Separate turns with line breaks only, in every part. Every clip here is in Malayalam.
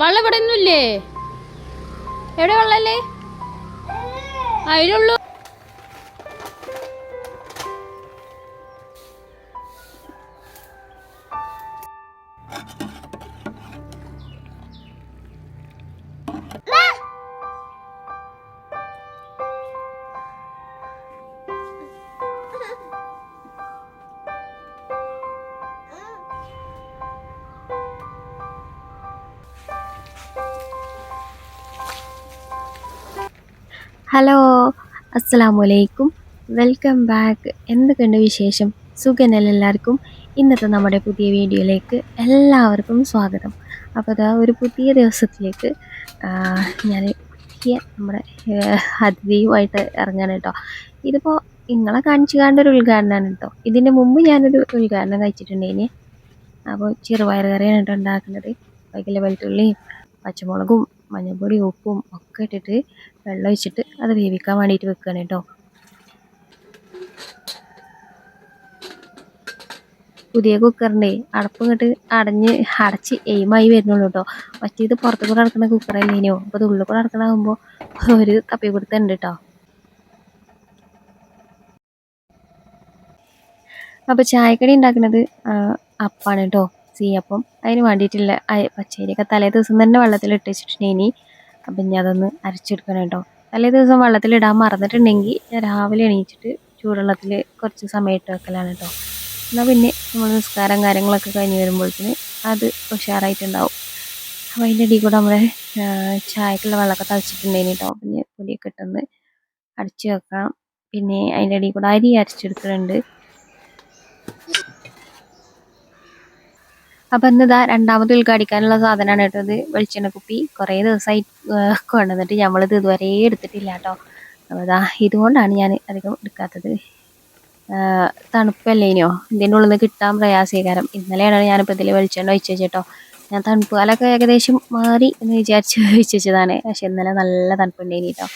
വെള്ളം ഇവിടെ ഒന്നുമില്ലേ? എവിടെ വള്ളല്ലേ? അതിലുള്ളൂ
ഹലോ അസ്സലാമു അലൈക്കും വെൽക്കം ബാക്ക് എന്തൊക്കെയുണ്ട് വിശേഷം? സുഖനല്ല എല്ലാവർക്കും? ഇന്നത്തെ നമ്മുടെ പുതിയ വീഡിയോയിലേക്ക് എല്ലാവർക്കും സ്വാഗതം. അപ്പോൾ അതാ ഒരു പുതിയ ദിവസത്തിലേക്ക് ഞാൻ പുതിയ നമ്മുടെ അതിഥിയുമായിട്ട് ഇറങ്ങാൻ കേട്ടോ. ഇതിപ്പോൾ നിങ്ങളെ കാണിച്ചു കാണേണ്ട ഒരു ഉദ്ഘാടനമാണ് കേട്ടോ. ഇതിന് മുമ്പ് ഞാനൊരു ഉദ്ഘാടനം കഴിച്ചിട്ടുണ്ടേനി അപ്പോൾ ചെറുപയർ കറിയാണ് കേട്ടോ ഉണ്ടാക്കുന്നത്. വൈകിലെ വെളുത്തുള്ളിയും പച്ചമുളകും മഞ്ഞൾപ്പൊടി ഉപ്പും ഒക്കെ ഇട്ടിട്ട് വെള്ളം ഒഴിച്ചിട്ട് അത് വേവിക്കാൻ വേണ്ടിയിട്ട് വെക്കുകയാണ് കേട്ടോ പുതിയ കുക്കറിന്റെ അടപ്പ് ഇങ്ങോട്ട് അടഞ്ഞ് അടച്ച് എയിമായി വരുന്നുള്ളൂ കേട്ടോ മറ്റേത് പുറത്തു കൂടെ അടക്കുന്ന കുക്കറല്ലേനോ അപ്പോൾ അത് ഉള്ളിൽ കൂടെ അടക്കണമാകുമ്പോൾ ഒരു തപ്പി കൊടുത്തുണ്ട് കേട്ടോ അപ്പോൾ ചായക്കടി ഉണ്ടാക്കുന്നത് അപ്പാണ് കേട്ടോ സീയപ്പം അതിന് വേണ്ടിയിട്ടുള്ള പച്ചരിയൊക്കെ തലേ ദിവസം തന്നെ വെള്ളത്തിലിട്ട് വെച്ചിട്ടുണ്ടെങ്കിൽ അപ്പം ഇനി അതൊന്ന് അരച്ചെടുക്കണം കേട്ടോ. തലേ ദിവസം വെള്ളത്തിലിടാൻ മറന്നിട്ടുണ്ടെങ്കിൽ ഞാൻ രാവിലെ എണീച്ചിട്ട് ചൂടുവെള്ളത്തിൽ കുറച്ച് സമയം ഇട്ട് വെക്കലാണ് കേട്ടോ. എന്നാൽ പിന്നെ നമ്മൾ നിസ്കാരം കാര്യങ്ങളൊക്കെ കഴിഞ്ഞ് വരുമ്പോഴത്തേന് അത് ഉഷാറായിട്ടുണ്ടാവും. അപ്പോൾ അതിന്റെ ഇടയിൽ കൂടെ നമ്മുടെ ചായക്കുള്ള വെള്ളമൊക്കെ തളിച്ചിട്ടുണ്ടെങ്കിൽ കേട്ടോ. പിന്നെ പൊടിയൊക്കെ ഇട്ടൊന്ന് അടിച്ച് വെക്കണം. പിന്നെ അതിന്റെ ഇടയിൽ കൂടെ അരി അരച്ചെടുക്കുന്നുണ്ട് അപ്പം എന്താ രണ്ടാമത് ഉദ്ഘാടിക്കാനുള്ള സാധനമാണ് കേട്ടോ ഇത്. വെളിച്ചെണ്ണ കുപ്പി. കുറേ ദിവസമായി കൊണ്ടുവന്നിട്ട് നമ്മളിത് ഇതുവരെ എടുത്തിട്ടില്ല കേട്ടോ. അപ്പോൾ ഇതാ ഇതുകൊണ്ടാണ് ഞാൻ അധികം എടുക്കാത്തത്. തണുപ്പല്ലേ ഇനിയോ? ഇതിന്റെ ഉള്ളിൽ നിന്ന് കിട്ടാൻ പ്രയാസീകാരം. ഇന്നലെയാണ് ഞാനിപ്പോൾ ഇതിൽ വെളിച്ചെണ്ണ ഒഴിച്ച് വെച്ചേട്ടോ ഞാൻ തണുപ്പ് കാലമൊക്കെ ഏകദേശം മാറി എന്ന് വിചാരിച്ച് ഒഴിച്ച് വെച്ചതാണ്. പക്ഷെ ഇന്നലെ നല്ല തണുപ്പുണ്ടേനി കേട്ടോ.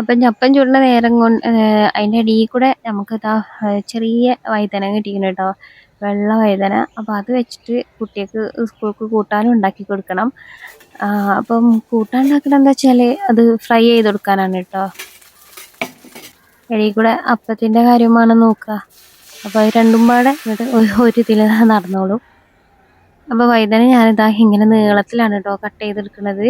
അപ്പം ഞപ്പം ചുടുന്ന നേരം കൊണ്ട് അതിന്റെ ഇടയിൽ കൂടെ നമുക്ക് ഇതാ ചെറിയ വഴുതന കിട്ടിയിരുന്നു കേട്ടോ വെള്ള വഴുതന അപ്പോൾ അത് വെച്ചിട്ട് കുട്ടികൾക്ക് സ്കൂൾക്ക് കൂട്ടാനും ഉണ്ടാക്കി കൊടുക്കണം. അപ്പം കൂട്ടാൻ ഉണ്ടാക്കണം എന്താ വെച്ചാൽ അത് ഫ്രൈ ചെയ്ത് കൊടുക്കാനാണ് കേട്ടോ ഇടയിൽ കൂടെ അപ്പത്തിന്റെ കാര്യമാണ് നോക്കുക അപ്പോൾ അത് രണ്ടും പാടെ ഒരു ഒരു ഇതിൽ നടന്നോളും. അപ്പോൾ വൈദന ഞാനിതാ ഇങ്ങനെ നീളത്തിലാണ് കേട്ടോ കട്ട് ചെയ്തെടുക്കുന്നത്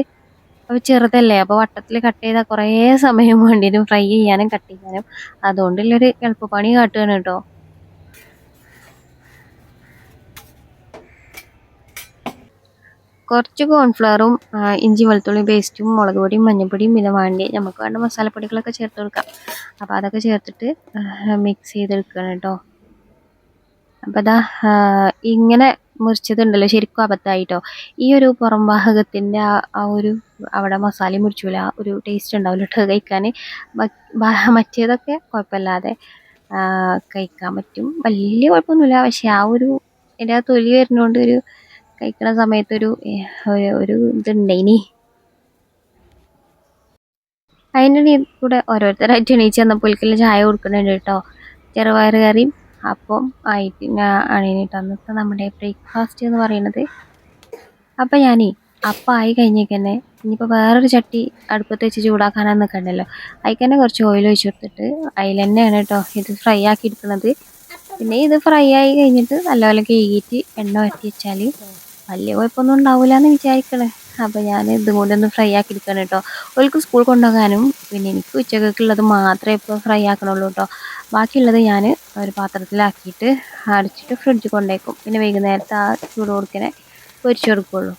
അപ്പോൾ ചെറുതല്ലേ അപ്പോൾ വട്ടത്തിൽ കട്ട് ചെയ്താൽ കുറേ സമയം വേണ്ടിയിട്ടും ഫ്രൈ ചെയ്യാനും കട്ട് ചെയ്യാനും. അതുകൊണ്ടുള്ളൊരു എളുപ്പപ്പണി കാട്ടുകയാണ് കേട്ടോ. കുറച്ച് കോൺഫ്ലവറും ഇഞ്ചി വെളുത്തുള്ളി പേസ്റ്റും മുളക് പൊടിയും മഞ്ഞൾപ്പൊടിയും പിന്നെ വേണ്ടി നമുക്ക് വേണ്ട മസാലപ്പൊടികളൊക്കെ ചേർത്ത് കൊടുക്കാം. അപ്പോൾ അതൊക്കെ ചേർത്തിട്ട് മിക്സ് ചെയ്തെടുക്കണം കേട്ടോ. അപ്പോൾ അതാ ഇങ്ങനെ മുറിച്ചതുണ്ടല്ലോ ശരിക്കും അബദ്ധമായിട്ടോ? ഈ ഒരു പുറം ഭാഗത്തിന്റെ ആ ഒരു അവിടെ മസാല മുറിച്ചൂല ആ ഒരു ടേസ്റ്റ് ഉണ്ടാവില്ല കേട്ടോ കഴിക്കാൻ. മറ്റേതൊക്കെ കുഴപ്പമില്ലാതെ കഴിക്കാൻ പറ്റും. വലിയ കുഴപ്പമൊന്നുമില്ല. പക്ഷെ ആ ഒരു എന്റെ ആ തൊലി വരുന്നതുകൊണ്ട് ഒരു കഴിക്കണ സമയത്തൊരു ഒരു- ഇതുണ്ട് ഇനി. അതിന്റെ കൂടെ ഓരോരുത്തരായിട്ട് എണീച്ച് വന്നപ്പോഴേക്കുള്ള ചായ കൊടുക്കുന്നുണ്ട് കേട്ടോ ചെറുപയർ കറിയും അപ്പം ആയിട്ട് കേട്ടോ അന്നത്തെ നമ്മുടെ ബ്രേക്ക്ഫാസ്റ്റ് എന്ന് പറയുന്നത്. അപ്പം ഞാനേ അപ്പം ആയി കഴിഞ്ഞേക്ക് തന്നെ ഇനിയിപ്പോൾ വേറൊരു ചട്ടി അടുപ്പത്ത് വെച്ച് ചൂടാക്കാനാന്ന് നിൽക്കണ്ടല്ലോ അതിൽ തന്നെ കുറച്ച് ഓയിൽ ഒഴിച്ചു കൊടുത്തിട്ട് അതിൽ തന്നെയാണ് കേട്ടോ ഇത് ഫ്രൈ ആക്കി എടുക്കുന്നത്. പിന്നെ ഇത് ഫ്രൈ ആയി കഴിഞ്ഞിട്ട് നല്ലപോലെ കഴുകിയിട്ട് എണ്ണ വരട്ടി വെച്ചാൽ വലിയ കുഴപ്പമൊന്നും ഉണ്ടാവില്ല എന്ന് വിചാരിക്കണേ. അപ്പോൾ ഞാൻ ഇതും കൂടി ഒന്ന് ഫ്രൈ ആക്കി എടുക്കണം കേട്ടോ ഓൾക്ക് സ്കൂൾ കൊണ്ടുപോകാനും പിന്നെ എനിക്ക് ഉച്ചക്കുള്ളത് മാത്രമേ ഇപ്പോൾ ഫ്രൈ ആക്കണുള്ളൂ കേട്ടോ ബാക്കിയുള്ളത് ഞാൻ ഒരു പാത്രത്തിലാക്കിയിട്ട് അടച്ചിട്ട് ഫ്രിഡ്ജ് കൊണ്ടേക്കും. പിന്നെ വൈകുന്നേരത്തെ ആ ചൂട് കൊടുക്കനെ പൊരിച്ചു കൊടുക്കുള്ളൂ.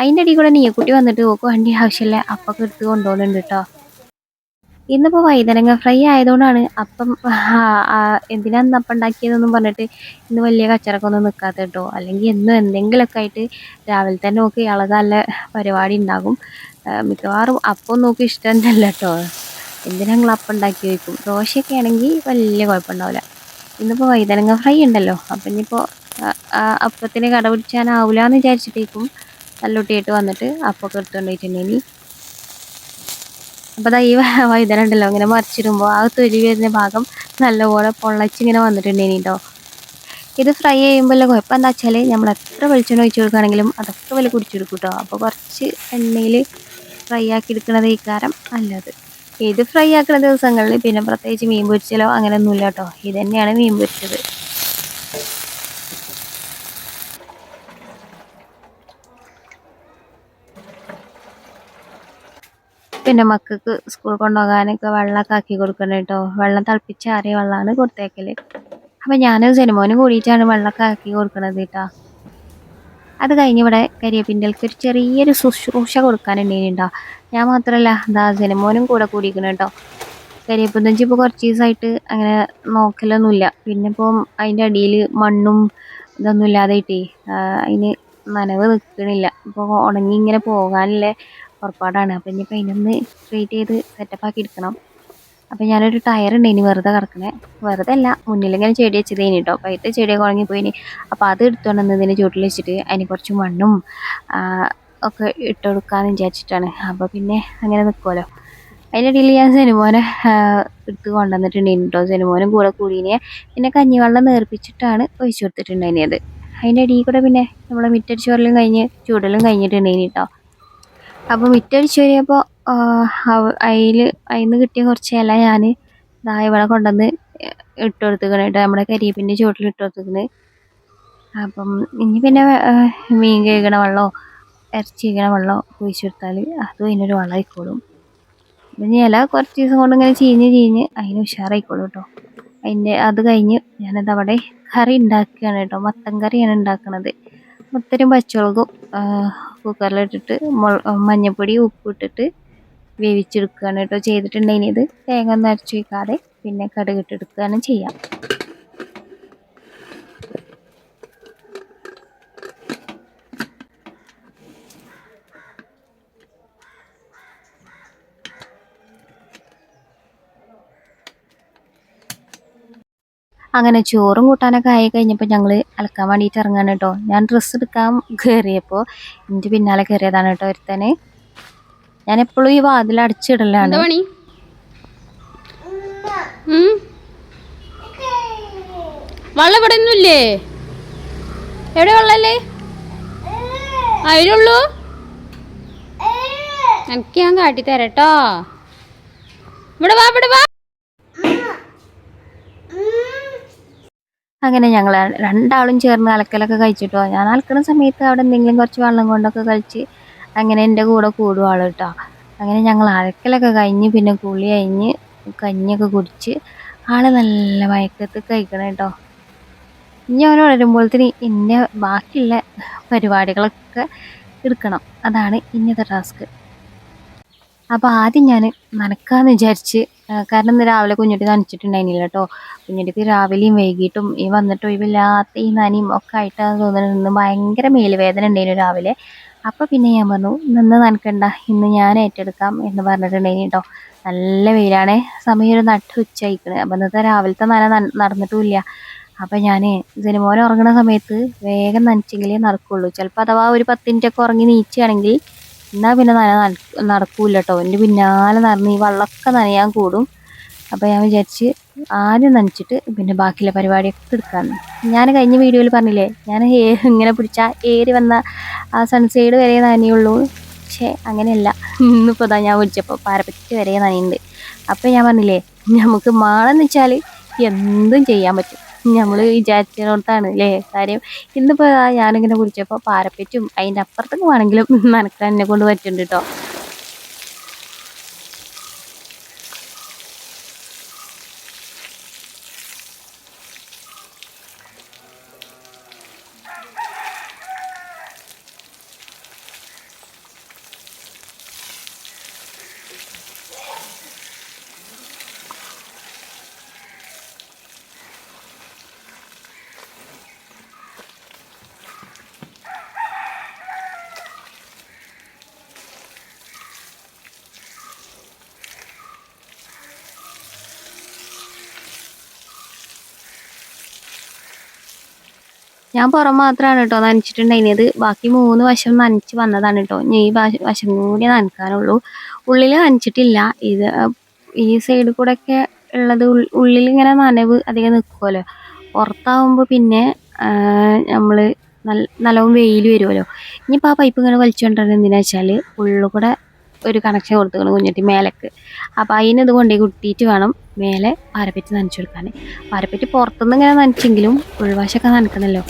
അതിന്റെ ഇടയിൽ കൂടെ നീയക്കുട്ടി വന്നിട്ട് ഓക്ക് വണ്ടി ആവശ്യമില്ല. അപ്പൊക്കെ എടുത്ത് കൊണ്ടുപോകുന്നുണ്ട് കേട്ടോ ഇന്നിപ്പോൾ വൈതനങ്ങ ഫ്രൈ ആയതുകൊണ്ടാണ്. അപ്പം എന്തിനാന്ന് അപ്പം ഉണ്ടാക്കിയതെന്നും പറഞ്ഞിട്ട് ഇന്ന് വലിയ കച്ചറക്കൊന്നും നിൽക്കാത്ത കേട്ടോ. അല്ലെങ്കിൽ എന്നും എന്തെങ്കിലുമൊക്കെ ആയിട്ട് രാവിലെ തന്നെ നോക്കി ഇളക നല്ല പരിപാടി ഉണ്ടാകും. മിക്കവാറും അപ്പം നോക്കി ഇഷ്ടം തന്നെയല്ല കേട്ടോ. എന്തിനാ ഞങ്ങൾ അപ്പം ഉണ്ടാക്കി വയ്ക്കും ദോശയൊക്കെ ആണെങ്കിൽ വലിയ കുഴപ്പമുണ്ടാവില്ല. ഇന്നിപ്പോൾ വൈതനങ്ങ ഫ്രൈ ഉണ്ടല്ലോ. അപ്പം ഇനിയിപ്പോൾ അപ്പത്തിന് കട പിടിച്ചാനാവില്ല എന്ന് വിചാരിച്ചിട്ടേക്കും നല്ലൊട്ടിയായിട്ട് വന്നിട്ട് അപ്പമൊക്കെ എടുത്തുകൊണ്ട് പോയിട്ടുണ്ടെങ്കിൽ അപ്പോൾ അതാ ഈ ഉണ്ടല്ലോ ഇങ്ങനെ മറിച്ചിടുമ്പോൾ ആ തൊലി വരുന്ന ഭാഗം നല്ലപോലെ പൊള്ളച്ചിങ്ങനെ വന്നിട്ടുണ്ടേനി കേട്ടോ ഇത് ഫ്രൈ ചെയ്യുമ്പോൾ കുഴപ്പം എന്താ വെച്ചാൽ നമ്മൾ എത്ര വെളിച്ചെണ്ണ ഒഴിച്ച് കൊടുക്കുകയാണെങ്കിലും അതൊക്കെ വില കുടിച്ചെടുക്കും കേട്ടോ അപ്പോൾ കുറച്ച് എണ്ണയിൽ ഫ്രൈ ആക്കി എടുക്കുന്നത് ഈ കാരം നല്ലത്. ഇത് ഫ്രൈ ആക്കുന്ന ദിവസങ്ങളിൽ പിന്നെ പ്രത്യേകിച്ച് മീൻ പൊരിച്ചലോ അങ്ങനെയൊന്നുമില്ല കേട്ടോ ഇത് തന്നെയാണ് മീൻ പൊരിച്ചത്. പിന്നെ മക്കൾക്ക് സ്കൂൾ കൊണ്ടുപോകാനൊക്കെ വെള്ളമൊക്കെ ആക്കി കൊടുക്കണം കേട്ടോ. വെള്ളം തിളപ്പിച്ചാറിയ വെള്ളമാണ് കൊടുത്തേക്കൽ. അപ്പം ഞാൻ സിനിമോനും കൂടിയിട്ടാണ് വെള്ളമൊക്കെ ആക്കി കൊടുക്കണത് കേട്ടോ. അത് കഴിഞ്ഞ് ഇവിടെ കരിയപ്പിന്റെക്ക് ഒരു ചെറിയൊരു ശുശ്രൂഷ കൊടുക്കാനുണ്ടേനുണ്ടോ ഞാൻ മാത്രമല്ല എന്താ സിനിമോനും കൂടെ കൂടിയിരിക്കണം കേട്ടോ. കരിയപ്പം തെഞ്ചി ഇപ്പോൾ കുറച്ച് ദിവസമായിട്ട് അങ്ങനെ നോക്കലൊന്നുമില്ല. പിന്നെ ഇപ്പം അതിന്റെ അടിയിൽ മണ്ണും ഇതൊന്നും ഇല്ലാതായിട്ടേ അതിന് നനവ് നിൽക്കണില്ല. ഇപ്പോൾ ഉണങ്ങി ഇങ്ങനെ പോകാനുള്ള പുറപ്പാടാണ് അപ്പം ഇനിയിപ്പോൾ അതിനൊന്ന് സ്ട്രെയിറ്റ് ചെയ്ത് സെറ്റപ്പ് ആക്കി എടുക്കണം. അപ്പം ഞാനൊരു ടയർ ഉണ്ട് ഇനി വെറുതെ കിടക്കണേ. വെറുതെ അല്ല മുന്നിലിങ്ങനെ ചെടി വെച്ചത് ഇനി കേട്ടോ അപ്പോൾ അതിന്റെ ചെടിയൊക്കെ ഉണങ്ങിപ്പോയിനി അപ്പോൾ അത് എടുത്തുകൊണ്ട് വന്ന് ഇതിന്റെ ചുവട്ടിൽ വെച്ചിട്ട് അതിന് കുറച്ച് മണ്ണും ഒക്കെ ഇട്ട് കൊടുക്കാമെന്ന് വിചാരിച്ചിട്ടാണ്. അപ്പോൾ പിന്നെ അങ്ങനെ നിൽക്കുമല്ലോ അതിന്റെ ഇടയിൽ ഞാൻ സിനിമോനെ എടുത്ത് കൊണ്ടുവന്നിട്ടുണ്ടായിരുന്നു കേട്ടോ സിനിമോനും കൂടെ കൂടീനെ പിന്നെ കഞ്ഞിവെള്ളം നേർപ്പിച്ചിട്ടാണ് ഒഴിച്ചു കൊടുത്തിട്ടുണ്ടായിരുന്നത്. അതിന്റെ ഇടയിൽ കൂടെ പിന്നെ നമ്മളെ മിറ്റടിച്ചോറിലും കഴിഞ്ഞ് ചൂടലും കഴിഞ്ഞിട്ടുണ്ടായിരുന്നു കേട്ടോ അപ്പോൾ മിറ്റടിച്ച് വരിയപ്പോൾ അതിൽ അതിൽ കിട്ടിയ കുറച്ച് ഇല ഞാൻ ഇവിടെ കൊണ്ടുവന്ന് ഇട്ട് കൊടുത്തിക്കണ് കേട്ടോ. നമ്മുടെ കരിയേപ്പിന്റെ ചുവട്ടിൽ ഇട്ട് കൊടുത്തിക്കണ്. അപ്പം ഇനി പിന്നെ മീൻ കഴുകണ വെള്ളമോ ഇറച്ചി കഴുകണ വെള്ളമോ ഒഴിച്ചു കൊടുത്താൽ അതും അതിനൊരു വളമായിക്കോളും. പിന്നെ ഇല കുറച്ച് ദിവസം കൊണ്ട് ഇങ്ങനെ ചീഞ്ഞ് ചീഞ്ഞ് അതിന് ഉഷാറായിക്കോളും കേട്ടോ. അതിന്റെ അത് കഴിഞ്ഞ് ഞാനത് അവിടെ കറി ഉണ്ടാക്കുകയാണ് കേട്ടോ. മത്തൻ കറിയാണ് ഉണ്ടാക്കുന്നത് മത്തനും പച്ചമുളകും കുക്കറിലിട്ടിട്ട് മഞ്ഞൾപ്പൊടി ഉപ്പ് ഇട്ടിട്ട് വേവിച്ചെടുക്കുകയാണ് കേട്ടോ ചെയ്തിട്ടുണ്ടെങ്കിൽ ഇത് തേങ്ങ ഒന്നും വയ്ക്കാതെ പിന്നെ കടുകിട്ടെടുക്കുകയാണ് ചെയ്യാം. അങ്ങനെ ചോറും കൂട്ടാനൊക്കെ ആയി കഴിഞ്ഞപ്പോൾ ഞങ്ങൾ അലക്കാൻ വേണ്ടിയിട്ട് ഇറങ്ങാണ് കേട്ടോ. ഞാൻ ഡ്രസ്സ് എടുക്കാൻ കയറിയപ്പോൾ എന്റെ പിന്നാലെ കയറിയതാണ് കേട്ടോ ഒരുത്തന്. ഞാൻ എപ്പോഴും ഈ വാതിൽ അടച്ചിടലാണ്.
വള്ള ഇവിടെ ഒന്നുമില്ലേ എവിടെ വള്ളല്ലേ? അതിലുള്ളൂ എനിക്ക് ഞാൻ തരട്ടോ ഇവിടെ വാ ഇവിടെ വാ.
അങ്ങനെ ഞങ്ങൾ രണ്ടാളും ചേർന്ന് അലക്കലൊക്കെ കഴിച്ചിട്ടോ. ഞാൻ അലക്കുന്ന സമയത്ത് അവിടെ എന്തെങ്കിലും കുറച്ച് വെള്ളം കൊണ്ടൊക്കെ കഴിച്ച് അങ്ങനെ എന്റെ കൂടെ കൂടും ആൾ കേട്ടോ അങ്ങനെ ഞങ്ങൾ അലക്കലൊക്കെ കഴിഞ്ഞ് പിന്നെ കുളി കഴിഞ്ഞ് കഞ്ഞിയൊക്കെ കുടിച്ച് ആൾ നല്ല മയക്കത്ത് കഴിക്കണം കേട്ടോ ഇനി അവൻ വളരുമ്പോഴത്തേന് ഇന്ന ബാക്കിയുള്ള പരിപാടികളൊക്കെ എടുക്കണം. അതാണ് ഇന്നത്തെ ടാസ്ക്. അപ്പോൾ ആദ്യം ഞാൻ നനക്കാന്ന് വിചാരിച്ച് കാരണം ഇന്ന് രാവിലെ കുഞ്ഞുട്ടി നനച്ചിട്ടുണ്ടായിരുന്നില്ല കേട്ടോ. കുഞ്ഞുട്ടിക്ക് രാവിലെയും വൈകിട്ടും ഈ വന്നിട്ട് ഒഴിവില്ലാത്ത ഈ നനയും ഒക്കെ ആയിട്ടാണ് തോന്നുന്നത്. ഭയങ്കര മേലുവേദന ഉണ്ടായിരുന്നു രാവിലെ. അപ്പോൾ പിന്നെ ഞാൻ പറഞ്ഞു നിന്ന് നനക്കണ്ട. ഇന്ന് ഞാൻ ഏറ്റെടുക്കാം എന്ന് പറഞ്ഞിട്ടുണ്ടായിരുന്നു കേട്ടോ. നല്ല വെയിലാണ്. സമയം ഒരു നട്ട് ഉച്ച ആയിക്കണ് അപ്പം ഇന്നത്തെ രാവിലത്തെ നന- നടന്നിട്ടുമില്ല. അപ്പം ഞാൻ സിനിമോൻ ഉറങ്ങുന്ന സമയത്ത് വേഗം നനച്ചെങ്കിലേ നടക്കുള്ളൂ. ചിലപ്പോൾ അഥവാ ഒരു പത്ത് മിനിറ്റൊക്കെ ഉറങ്ങി നീച്ചുകയാണെങ്കിൽ എന്നാൽ പിന്നെ നന നട- നടക്കൂല കേട്ടോ എന്റെ പിന്നാലെ നടന്ന് ഈ വെള്ളമൊക്കെ നനയാൻ കൂടും. അപ്പോൾ ഞാൻ വിചാരിച്ച് ആദ്യം നനച്ചിട്ട് പിന്നെ ബാക്കിയുള്ള പരിപാടിയൊക്കെ എടുക്കാമെന്ന് ഞാൻ കഴിഞ്ഞ വീഡിയോയിൽ പറഞ്ഞില്ലേ ഞാൻ ഇങ്ങനെ പിടിച്ച ഏറി വന്ന ആ സൺസൈഡ് വരെ നനയുള്ളൂ. പക്ഷേ അങ്ങനെയല്ല. ഇന്നിപ്പോൾ ഇതാ ഞാൻ പിടിച്ചപ്പോൾ പാരപ്പറ്റ് വരെ നനയുണ്ട് അപ്പോൾ ഞാൻ പറഞ്ഞില്ലേ നമുക്ക് മാളെന്ന് വെച്ചാൽ എന്തും ചെയ്യാൻ പറ്റും. നമ്മൾ വിചാരിച്ചിടത്താണ് അല്ലേ കാര്യം ഇന്നിപ്പോൾ ഞാനിങ്ങനെ കുടിച്ചപ്പോൾ പാരപ്പറ്റും അതിന്റെ അപ്പുറത്തേക്ക് വേണമെങ്കിലും നനക്കാൻ എന്നെ കൊണ്ട് പറ്റുന്നുണ്ട് കേട്ടോ ഞാൻ പുറം മാത്രമാണ് കേട്ടോ നനച്ചിട്ടുണ്ടായിരുന്നത് ബാക്കി മൂന്ന് വശം നനച്ച് വന്നതാണ് കേട്ടോ ഞാൻ ഈ വശ- കൂടി നനക്കാനുള്ളൂ. ഉള്ളിൽ നനച്ചിട്ടില്ല. ഇത് ഈ സൈഡിൽ കൂടെ ഒക്കെ ഉള്ളത് ഉള്ളിൽ ഇങ്ങനെ നനവ് അധികം നിൽക്കുമല്ലോ പുറത്താവുമ്പോൾ പിന്നെ നമ്മൾ നല്ല നല്ലവും വെയിൽ വരുമല്ലോ ഇനിയിപ്പോൾ ആ പൈപ്പ് ഇങ്ങനെ വലിച്ചുകൊണ്ടിരുന്നത് എന്തിനാ വെച്ചാൽ ഉള്ളിൽ കൂടെ ഒരു കണക്ഷൻ കൊടുത്തുകൊണ്ട് കുഞ്ഞിട്ട് മേലേക്ക്. അപ്പോൾ അതിന് ഇത് കൊണ്ടുപോയി കുട്ടിയിട്ട് വേണം മേലെ പാരപ്പറ്റി നനച്ചു കൊടുക്കാൻ. പാരപ്പറ്റി പുറത്തുനിന്ന് ഇങ്ങനെ നനച്ചെങ്കിലും ഉൾവശമൊക്കെ നനക്കണമല്ലോ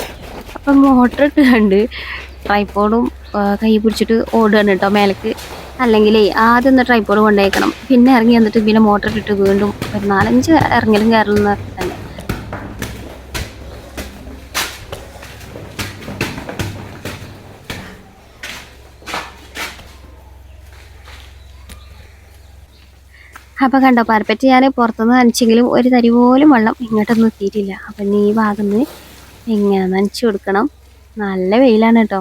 അപ്പം മോട്ടർ ഇട്ട് കണ്ട് ട്രൈപ്പോഡും കൈ പിടിച്ചിട്ട് ഓടുകയാണ് കേട്ടോ മേലേക്ക്. അല്ലെങ്കിൽ ആദ്യം ഒന്ന് ട്രൈപ്പോഡ് കൊണ്ടുപോയിക്കണം പിന്നെ ഇറങ്ങി വന്നിട്ട് പിന്നെ മോട്ടർ ഇട്ടിട്ട് വീണ്ടും ഒരു നാലഞ്ച് ഇറങ്ങലും കയറലും തന്നെ. അപ്പോൾ കണ്ടോ പാരപ്പറ്റി ഞാൻ പുറത്തുനിന്ന് നനച്ചെങ്കിലും ഒരു തരി പോലും വെള്ളം ഇങ്ങോട്ടൊന്നും എത്തിയിട്ടില്ല. അപ്പം നീ ഭാഗത്ത് ഇങ്ങനെ നനച്ചു കൊടുക്കണം. നല്ല വെയിലാണ് കേട്ടോ.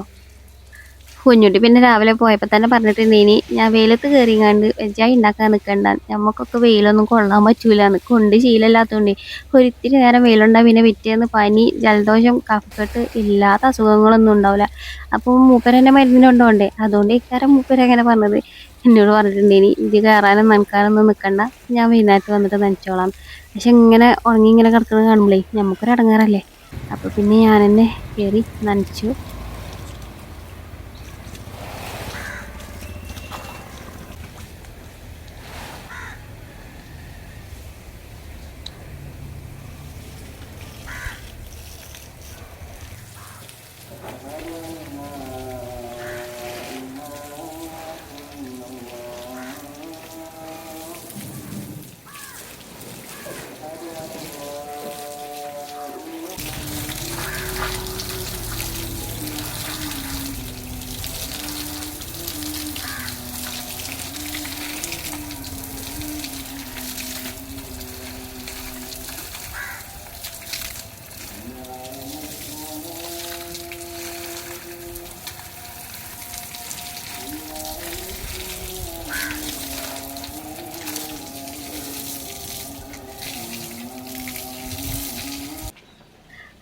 കുഞ്ഞുട്ടി പിന്നെ രാവിലെ പോയപ്പോൾ തന്നെ പറഞ്ഞിട്ടുണ്ടേനി ഞാൻ വെയിലത്ത് കയറിങ്ങാണ്ട് വെജായി ഉണ്ടാക്കാൻ നിൽക്കണ്ട നമുക്കൊക്കെ വെയിലൊന്നും കൊള്ളാൻ പറ്റൂലെന്ന്. കൊണ്ട് ശീലമില്ലാത്തതുകൊണ്ട് ഒരിത്തിരി നേരം വെയിലുണ്ടാ പിന്നെ പിറ്റേന്ന് പനി ജലദോഷം കഫക്കെട്ട് ഇല്ലാത്ത അസുഖങ്ങളൊന്നും ഉണ്ടാവില്ല അപ്പോൾ മൂപ്പരെന്നെ മരുന്നിന് കൊണ്ടോണ്ടേ അതുകൊണ്ട് ഇക്കാരം മൂപ്പരങ്ങനെ പറഞ്ഞത്. എന്നോട് പറഞ്ഞിട്ടുണ്ടേനി ഇത് കയറാനും നനക്കാനൊന്നും നിൽക്കണ്ട ഞാൻ വൈകുന്നേരത്ത് വന്നിട്ട് നനച്ചോളാം. പക്ഷെ ഇങ്ങനെ ഉറങ്ങി ഇങ്ങനെ കിടക്കുന്നത് കാണുമ്പോഴേ നമുക്കൊരു അടങ്ങാറല്ലേ അപ്പോൾ പിന്നെ ഞാൻ തന്നെ കയറി നനച്ചു.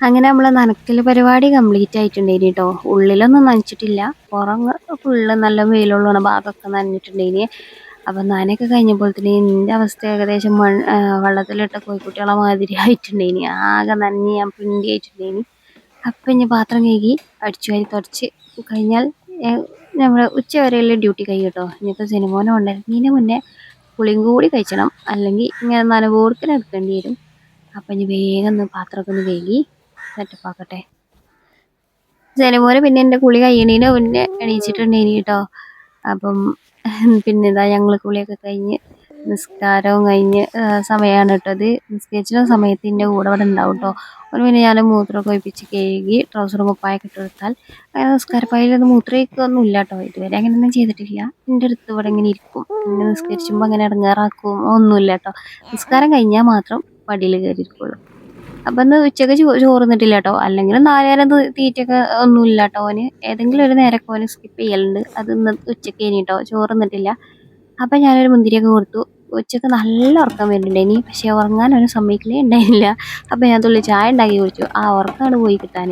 അങ്ങനെ നമ്മളെ നനക്കൽ പരിപാടി കംപ്ലീറ്റ് ആയിട്ടുണ്ടായിന് കേട്ടോ ഉള്ളിലൊന്നും നനച്ചിട്ടില്ല. പുറം ഫുള്ള് നല്ല വെയിലുള്ള ഭാഗമൊക്കെ നനഞ്ഞിട്ടുണ്ടായിന് അപ്പം നനയൊക്കെ കഴിഞ്ഞപ്പോൾ തന്നെ എന്റെ അവസ്ഥ ഏകദേശം മൺ വെള്ളത്തിലിട്ട കോഴിക്കുട്ടികളെ മാതിരി ആയിട്ടുണ്ടായിനി ആകെ നനഞ്ഞ് ഞാൻ പിണ്ടി ആയിട്ടുണ്ടായിനി അപ്പം ഇനി പാത്രം കഴുകി അടിച്ചു വാരി തുടച്ച് കഴിഞ്ഞാൽ നമ്മൾ ഉച്ച വരെയുള്ള ഡ്യൂട്ടി കഴിയും കേട്ടോ ഇനിയിപ്പോൾ സിനിമോനെ ഉണ്ടായിരുന്നതിന് മുന്നേ പുളിയും കൂടി കഴിച്ചണം. അല്ലെങ്കിൽ ഇങ്ങനെ നനവോർക്കിനെടുക്കേണ്ടി വരും. അപ്പം ഇനി വേഗം ഒന്ന് പാത്രമൊക്കെ ഒന്ന് കഴുകി സെറ്റപ്പ് ആക്കട്ടെ ജനമോനെ പിന്നെ എന്റെ കുളി കഴിയണേന് മുന്നേ എണീച്ചിട്ടുണ്ടേനി കേട്ടോ അപ്പം പിന്നെ ഇതാ ഞങ്ങൾ കുളിയൊക്കെ കഴിഞ്ഞ് നിസ്കാരവും കഴിഞ്ഞ് സമയമാണ് കേട്ടത് നിസ്കരിച്ച സമയത്ത് എന്റെ കൂടെ ഇവിടെ ഉണ്ടാവും കേട്ടോ ഒരു പിന്നെ ഞാൻ മൂത്രമൊക്കെ ഒഴിപ്പിച്ച് കഴുകി ട്രൗസറും കുപ്പായൊക്കെ ഇട്ട് കൊടുത്താൽ അങ്ങനെ നിസ്കാരപ്പായിലൊന്നും മൂത്രം ഒഴിക്കുകയൊന്നും ഇല്ല കേട്ടോ ഇതുവരെ. അങ്ങനെയൊന്നും ചെയ്തിട്ടില്ല. എന്റെ അടുത്ത് ഇവിടെ ഇങ്ങനെ ഇരിക്കും. പിന്നെ നിസ്കരിച്ചുമ്പോൾ അങ്ങനെ ഇടങ്ങാറാക്കും. ഒന്നുമില്ല കേട്ടോ നിസ്കാരം കഴിഞ്ഞാൽ മാത്രം പടിയിൽ കയറിയിരിക്കുള്ളൂ. അപ്പം ഇന്ന് ഉച്ചയ്ക്ക് ചോ ചോറുന്നിട്ടില്ല കേട്ടോ അല്ലെങ്കിൽ തീറ്റൊക്കെ തീറ്റയൊക്കെ ഒന്നും ഇല്ല കേട്ടോ ഓന്. ഏതെങ്കിലും ഒരു നേരമൊക്കെ ഓന് സ്കിപ്പ് ചെയ്യലുണ്ട്. അത് ഇന്ന് ഉച്ചയ്ക്ക് ഇനി കേട്ടോ ചോറുന്നിട്ടില്ല. അപ്പം ഞാനൊരു മുന്തിരിയൊക്കെ കൊടുത്തു. ഉച്ചയ്ക്ക് നല്ല ഉറക്കം വരുന്നുണ്ട് ഇനി പക്ഷേ ഉറങ്ങാൻ ഒരു സമയത്തിലേ ഉണ്ടായില്ല അപ്പം ഞാൻ തുള്ളി ചായ ഉണ്ടാക്കി കുടിച്ചു. ആ ഉറക്കമാണ് പോയി കിട്ടാൻ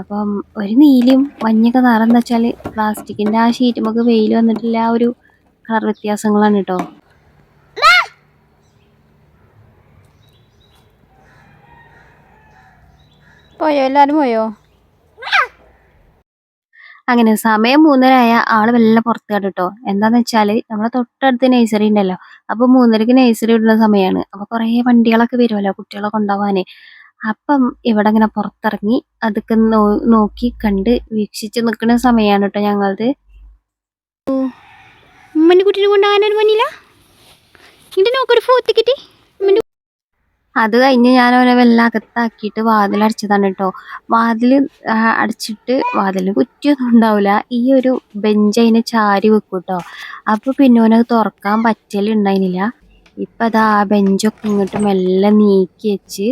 അപ്പം ഒരു നീലയും മഞ്ഞൊക്കെ നിറം വെച്ചാൽ പ്ലാസ്റ്റിക്കിന്റെ ആ ഷീറ്റുമൊക്കെ വെയിൽ വന്നിട്ടില്ല ആ ഒരു കളർ വ്യത്യാസങ്ങളാണ് കേട്ടോ
പോയോ? എല്ലാരും പോയോ?
അങ്ങനെ സമയം മൂന്നരായ ആൾ വല്ല പുറത്ത് കേട്ടോ എന്താന്ന് വെച്ചാൽ നമ്മളെ തൊട്ടടുത്ത് നഴ്സറി ഉണ്ടല്ലോ. അപ്പൊ മൂന്നരക്ക് നഴ്സറി വിടുന്ന സമയമാണ് അപ്പൊ കുറേ വണ്ടികളൊക്കെ വരുമല്ലോ കുട്ടികളെ ഉണ്ടാവാന് അപ്പം ഇവിടെ ഇങ്ങനെ പുറത്തിറങ്ങി അതൊക്കെ നോക്കി കണ്ട് വീക്ഷിച്ച് നിൽക്കുന്ന സമയമാണ് കേട്ടോ ഞങ്ങളത്.
ഉമ്മന്റെ കുട്ടീനെ കൊണ്ടുപോകാനൊരു പണിയില്ല ഇന്റെ നോക്കൊരു ഫോത്ത് കിട്ടി
അത് കഴിഞ്ഞ് ഞാൻ അവനെ വല്ല അകത്താക്കിയിട്ട് വാതിൽ അടച്ചതാണ് കേട്ടോ വാതിൽ അടച്ചിട്ട് വാതിലിന് കുറ്റിയൊന്നും ഉണ്ടാവില്ല ഈ ഒരു ബെഞ്ച് അതിനെ ചാരി വെക്കും കേട്ടോ. അപ്പോൾ പിന്നെ ഓനത് തുറക്കാൻ പറ്റലുണ്ടായിരുന്നില്ല ഇപ്പൊ അത് ആ ബെഞ്ചൊക്കെ ഇങ്ങോട്ട് മെല്ലെ നീക്കി വെച്ച്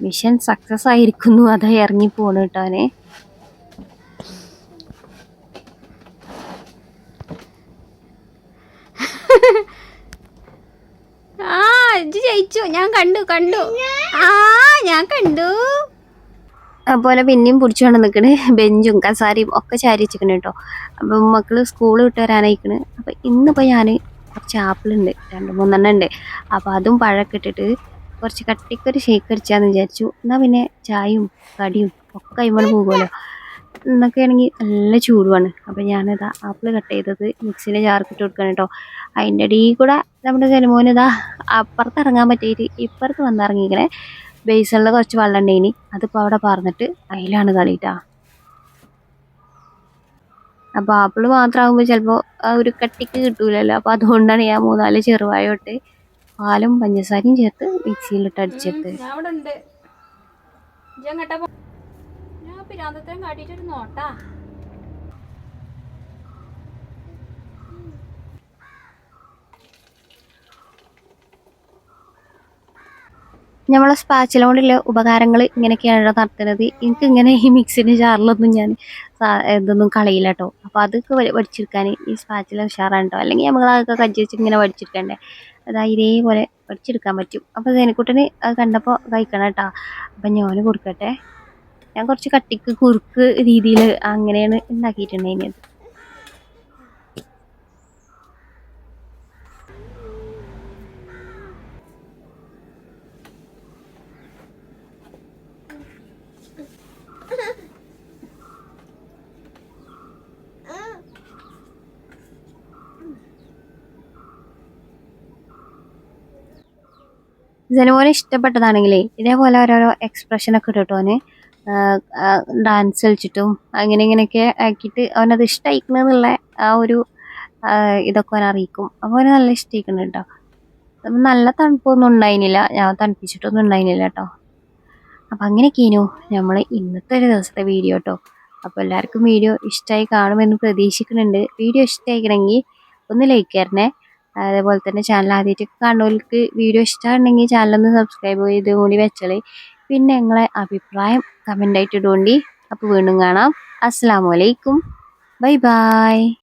മിഷൻ സക്സസ് ആയിരിക്കുന്നു. അതാ ഇറങ്ങി പോണു കേട്ടോ അവനെ.
ആ ഇജ്ജ് ജയിച്ചു. ഞാൻ കണ്ടു കണ്ടു. ആ ഞാൻ കണ്ടു.
അതുപോലെ പിന്നെയും പിടിച്ചുകൊണ്ട് നിൽക്കണ് ബെഞ്ചും കസാരയും ഒക്കെ ചാരി വെച്ചിരിക്കണ കേട്ടോ. അപ്പം മക്കൾ സ്കൂൾ വിട്ട് വരാനായിക്കണ്. അപ്പം ഇന്നിപ്പോൾ ഞാൻ കുറച്ച് ആപ്പിളുണ്ട് രണ്ട് മൂന്നെണ്ണം ഉണ്ട്. അപ്പോൾ അതും പഴമൊക്കെ ഇട്ടിട്ട് കുറച്ച് കട്ടിക്കൊരു ഷേക്ക് അടിച്ചാന്ന് വിചാരിച്ചു. എന്നാൽ പിന്നെ ചായയും കടിയും ഒക്കെ അയിമണ് പോകുമല്ലോ. എന്നൊക്കെ ആണെങ്കിൽ നല്ല ചൂടുമാണ് അപ്പം ഞാനിതാ ആപ്പിൾ കട്ട് ചെയ്തത്. മിക്സിന്റെ ജാർക്കിട്ട് കൊടുക്കണം കേട്ടോ അതിന്റെ ഇടയിൽ കൂടെ നമ്മുടെ ജനമോനിതാ അപ്പുറത്ത് ഇറങ്ങാൻ പറ്റിയിട്ട് ഇപ്പുറത്ത് വന്നിറങ്ങിയിങ്ങനെ ബേസണിൽ കുറച്ച് വെള്ളം ഉണ്ടേനി അതിപ്പോൾ അവിടെ പറഞ്ഞിട്ട് അതിലാണ് കളിയിട്ടാ അപ്പോൾ ആപ്പിൾ മാത്രമാകുമ്പോൾ ചിലപ്പോൾ ആ ഒരു കട്ടിക്ക് കിട്ടൂലല്ലോ. അപ്പോൾ അതുകൊണ്ടാണ് ഞാൻ മൂന്നാൽ ചെറുവായോട്ട് പാലും പഞ്ചസാരയും ചേർത്ത് മിക്സിയിലിട്ട് അടിച്ചെടുത്ത്
ഞാൻ ഇവിടെ ഉണ്ട് ഇജ്ജ് എങ്ങട്ടാ പോ ഞാൻ പിരാന്തത്തെയും കാട്ടിട്ടൊരു നോട്ടാ.
നമ്മളെ സ്പാച്ചില കൊണ്ടുള്ള ഉപകാരങ്ങൾ ഇങ്ങനെയൊക്കെയാണ് നടത്തുന്നത്. എനിക്ക് ഇങ്ങനെ ഈ മിക്സിന്റെ ജാറിലൊന്നും ഞാൻ ഇതൊന്നും കളയില്ല കേട്ടോ അപ്പോൾ അതൊക്കെ വടിച്ചെടുക്കാൻ ഈ സ്പാച്ചില ഉഷാറാണ് കേട്ടോ അല്ലെങ്കിൽ നമ്മളതൊക്കെ കജ്ജി വെച്ച് ഇങ്ങനെ വടിച്ചെടുക്കണ്ടേ അതായത് ഇതേപോലെ വടിച്ചെടുക്കാൻ പറ്റും. അപ്പോൾ സേനക്കുട്ടന് അത് കണ്ടപ്പോൾ കഴിക്കണം കേട്ടോ അപ്പം ഞാൻ കൊടുക്കട്ടെ. ഞാൻ കുറച്ച് കട്ടിക്ക് കുറുക്ക് രീതിയിൽ അങ്ങനെയാണ് ഉണ്ടാക്കിയിട്ടുണ്ടായിരുന്നത് ജനമോനെ ഇഷ്ടപ്പെട്ടതാണെങ്കിലേ ഇതേപോലെ ഓരോരോ എക്സ്പ്രഷനൊക്കെ ഇട്ടിട്ടോനെ ഡാൻസ് കളിച്ചിട്ടും അങ്ങനെ ഇങ്ങനെയൊക്കെ ആക്കിയിട്ട് അവനത് ഇഷ്ടമായിക്കണെന്നുള്ള ആ ഒരു ഇതൊക്കെ അവൻ അറിയിക്കും. അപ്പോൾ അവന് നല്ല ഇഷ്ടമായിക്കണം കേട്ടോ അപ്പം നല്ല തണുപ്പൊന്നും ഉണ്ടായിരുന്നില്ല ഞാൻ തണുപ്പിച്ചിട്ടൊന്നും ഉണ്ടായിരുന്നില്ല കേട്ടോ അപ്പം അങ്ങനെയൊക്കെയായിരുന്നു നമ്മൾ ഇന്നത്തെ ഒരു ദിവസത്തെ വീഡിയോ കേട്ടോ അപ്പോൾ എല്ലാവർക്കും വീഡിയോ ഇഷ്ടമായി കാണുമെന്ന് പ്രതീക്ഷിക്കുന്നുണ്ട്. വീഡിയോ ഇഷ്ടമായിക്കണമെങ്കിൽ ഒന്ന് ലൈക്ക് തരണേ. അതേപോലെ തന്നെ ചാനൽ ആദ്യമായിട്ട് കാണുന്നവർക്ക് വീഡിയോ ഇഷ്ടമാണെങ്കിൽ ചാനലൊന്ന് സബ്സ്ക്രൈബ് ചെയ്ത് കൂടി വെച്ചാൽ പിന്നെ നിങ്ങളെ അഭിപ്രായം കമന്റ് ആയിട്ട് അപ്പോൾ വീണ്ടും കാണാം. അസ്സാം വലൈക്കും ബൈ ബായ്